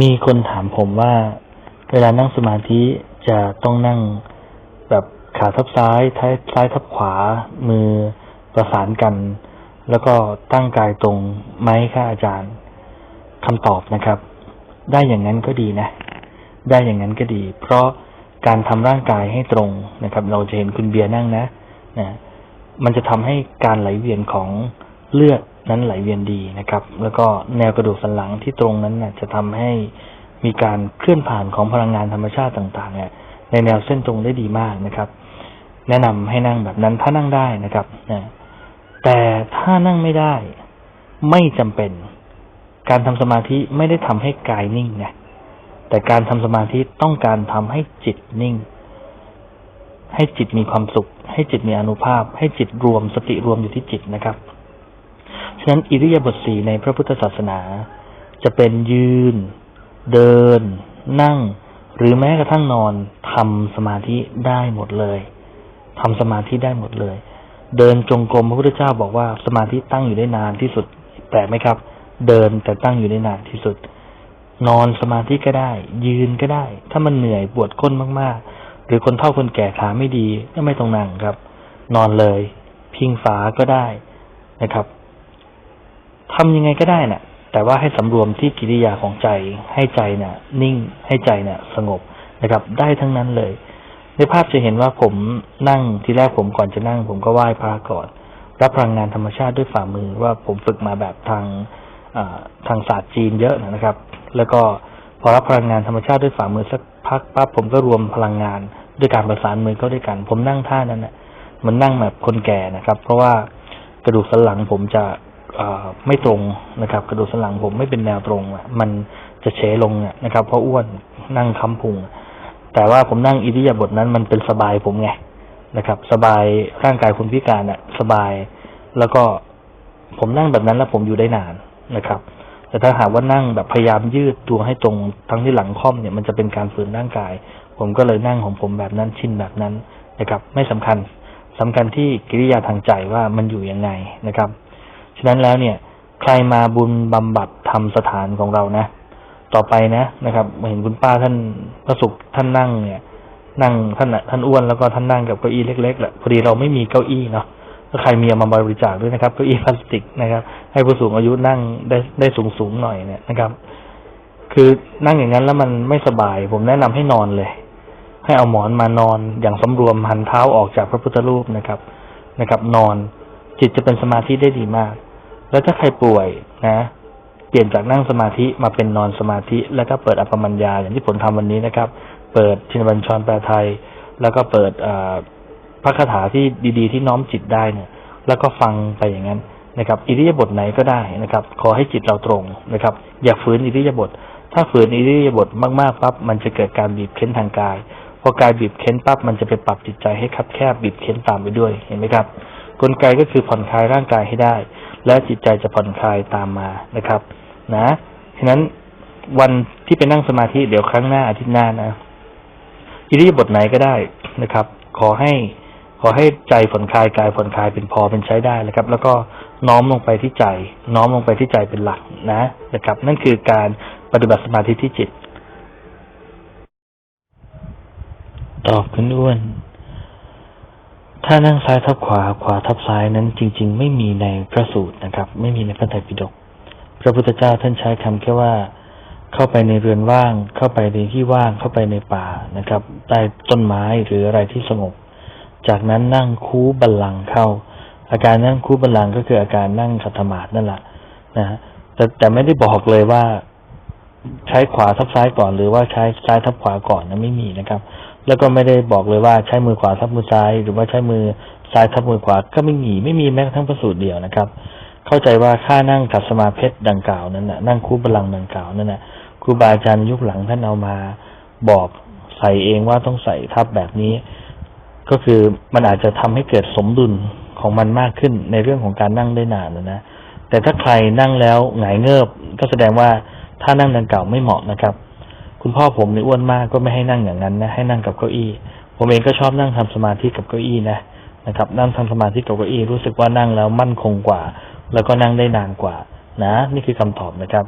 มีคนถามผมว่า เวลานั่งสมาธิจะต้องนั่งแบบขาทับซ้ายท้ายซ้ายทับขวา มือประสานกัน แล้วก็ตั้งกายตรงไหมคะอาจารย์คำตอบนะครับ ได้อย่างนั้นก็ดีนะ ได้อย่างนั้นก็ดี เพราะการทำร่างกายให้ตรงนะครับ เราจะเห็นคุณเบียร์นั่งนะนะ มันจะทำให้การไหลเวียนของเลือด นั้นไหลเวียนดีนะครับ แล้วก็แนวกระดูกสันหลังที่ตรงนั้นนะจะทำให้มีการเคลื่อนผ่านของพลังงานธรรมชาติต่างๆเนี่ยในแนวเส้นตรงได้ดีมากนะครับ แนะนำให้นั่งแบบนั้นถ้านั่งได้นะครับนะแต่ถ้านั่งไม่ได้ไม่จำเป็น การทำสมาธิไม่ได้ทำให้กายนิ่งนะแต่การทำสมาธิต้องการทำให้จิตนิ่ง ให้จิตมีความสุข ให้จิตมีอนุภาพ ให้จิตรวมสติรวมอยู่ที่จิตนะครับ ฉะนั้นอิริยาบถสี่ในพระพุทธศาสนา จะเป็นยืน เดิน นั่ง หรือแม้กระทั่งนอนทำสมาธิได้หมดเลยทำสมาธิได้หมดเลย เดินจงกรมพระพุทธเจ้าบอกว่าสมาธิตั้งอยู่ได้นานที่สุดแปลกไหมครับ เดินแต่ตั้งอยู่ได้นานที่สุด นอนสมาธิก็ได้ ยืนก็ได้ ถ้ามันเหนื่อยปวดก้นมากๆ หรือคนเฒ่าคนแก่ขาไม่ดีก็ไม่ต้องนั่งครับ นอนเลย พิงฝาก็ได้นะครับ ทำยังไงก็ได้นะ่ะ แต่ว่าให้สำรวมที่กิริยาของใจ ให้ใจเนี่ยนิ่ง ให้ใจเนี่ยสงบนะครับ ได้ทั้งนั้นเลย ในภาพจะเห็นว่าผมนั่งทีแรกผมก่อนจะนั่ง ผมก็ไหว้พระก่อน รับพลังงานธรรมชาติด้วยฝ่ามือว่าผมฝึกมาแบบทางทางศาสตร์จีนเยอะนะครับ แล้วก็พอรับพลังงานธรรมชาติด้วยฝ่ามือสักพักปั๊บผมก็รวมพลังงานด้วยการประสานมือเข้าด้วยกัน ผมนั่งท่านั้นนะมันนั่งแบบคนแก่นะครับ เพราะว่ากระดูกสันหลังผมจะ ไม่ตรงนะครับ กระดูกสันหลังผมไม่เป็นแนวตรง มันจะเฉลงนะครับ เพราะอ้วนนั่งค้ำพุง แต่ว่าผมนั่งอิริยาบถนั้นมันเป็นสบายผมไงนะครับ สบายร่างกายคนพิการอะสบายแล้วก็ผมนั่งแบบนั้นแล้วผมอยู่ได้นานนะครับ แต่ถ้าหากว่านั่งแบบพยายามยืดตัวให้ตรงทั้งที่หลังค่อมเนี่ยมันจะเป็นการฝืนร่างกาย ผมก็เลยนั่งของผมแบบนั้นชินแบบนั้นนะครับ ไม่สำคัญสำคัญที่กิริยาทางใจว่ามันอยู่ยังไงนะครับ ฉะนั้นแล้วเนี่ย ใครมาบุญบำบัดทำสถานของเรานะ ต่อไปนะนะครับเห็นคุณป้าท่านพระสุขท่านนั่งเนี่ย นั่งท่านท่านอ้วนแล้วก็ท่านนั่งกับเก้าอี้เล็กๆแหละพอดีเราไม่มีเก้าอี้เนาะถ้าใครมีเอามาบริจาคด้วยนะครับเก้าอี้พลาสติกนะครับ ให้ผู้สูงอายุนั่งได้ได้สูงสูงหน่อยเนี่ยนะครับ คือนั่งอย่างนั้นแล้วมันไม่สบาย ผมแนะนำให้นอนเลย ให้เอาหมอนมานอนอย่างสำรวมหันเท้าออกจากพระพุทธรูปนะครับนะครับ นอนจิตจะเป็นสมาธิได้ดีมาก แล้วถ้าใครป่วยนะ เปลี่ยนจากนั่งสมาธิมาเป็นนอนสมาธิ แล้วก็เปิดอัปมัญญาอย่างที่ผมทำวันนี้นะครับ เปิดชินบัญชรแปลไทย แล้วก็เปิดพระคาถาที่ดีๆ ที่น้อมจิตได้เนี่ย แล้วก็ฟังไปอย่างนั้นนะครับ อิริยาบถไหนก็ได้นะครับ ขอให้จิตเราตรงนะครับ อย่าฝืนอิริยาบถถ้าฝืนอิริยาบถมากๆปั๊บมันจะเกิดการบีบเค้นทางกายพอกายบีบเค้นปั๊บมันจะไปปรับจิตใจให้คับแคบบีบเค้นตามไปด้วยเห็นไหมครับ กลไกก็คือผ่อนคลายร่างกายให้ได้ และจิตใจจะผ่อนคลายตามมานะครับ นะฉะนั้นวันที่ไปนั่งสมาธิเดี๋ยวครั้งหน้าอาทิตย์หน้านะอิริยาบถไหนก็ได้นะครับ ขอให้ขอให้ใจผ่อนคลายกายผ่อนคลายเป็นพอเป็นใช้ได้นะครับ แล้วก็น้อมลงไปที่ใจ น้อมลงไปที่ใจเป็นหลักนะนะครับ นั่นคือการปฏิบัติสมาธิที่จิต ตอบคุณอ้วน ถ้านั่งซ้ายทับขวาขวาทับซ้ายนั้นจริง ๆ ไม่มีในพระสูตรนะครับ ไม่มีในพระไตรปิฎกพระพุทธเจ้าท่านใช้คำแค่ว่า เข้าไปในเรือนว่าง เข้าไปในที่ว่างเข้าไปในป่านะครับใต้ต้นไม้หรืออะไรที่สงบ จากนั้นนั่งคูบัลลังเข้า อาการนั่งคูบัลลังก็คืออาการนั่งขัตมาดนั่นแหละนะแต่แต่ไม่ได้บอกเลยว่า ใช้ขวาทับซ้ายก่อน หรือว่าใช้ซ้ายทับขวาก่อนนะไม่มีนะครับ แล้วก็ไม่ได้บอกเลยว่าใช้มือขวาทับมือซ้าย หรือว่าใช้มือซ้ายทับมือขวาก็ไม่มีไม่มีแม้กระทั่งประสูตรเดียวนะครับ เข้าใจว่าค่านั่งกัสมาเพชรดังกล่าวนั้นนะนั่งคู่บาลังดังกล่าวนั่นนะครูบาอาจารย์ยุคหลังท่านเอามาบอกใส่เองว่าต้องใส่ทับแบบนี้ ก็คือมันอาจจะทำให้เกิดสมดุลของมันมากขึ้นในเรื่องของการนั่งได้นานนะนะแต่ถ้าใครนั่งแล้วหงายเงิบก็แสดงว่าถ้านั่งดังกล่าวไม่เหมาะนะครับ คุณพ่อผมนี่อ้วนมากก็ไม่ให้นั่งอย่างนั้นนะ ให้นั่งกับเก้าอี้ ผมเองก็ชอบนั่งทำสมาธิกับเก้าอี้นะนะครับ นั่งทำสมาธิกับเก้าอี้รู้สึกว่านั่งแล้วมั่นคงกว่า แล้วก็นั่งได้นานกว่า นะ นี่คือคำตอบนะครับ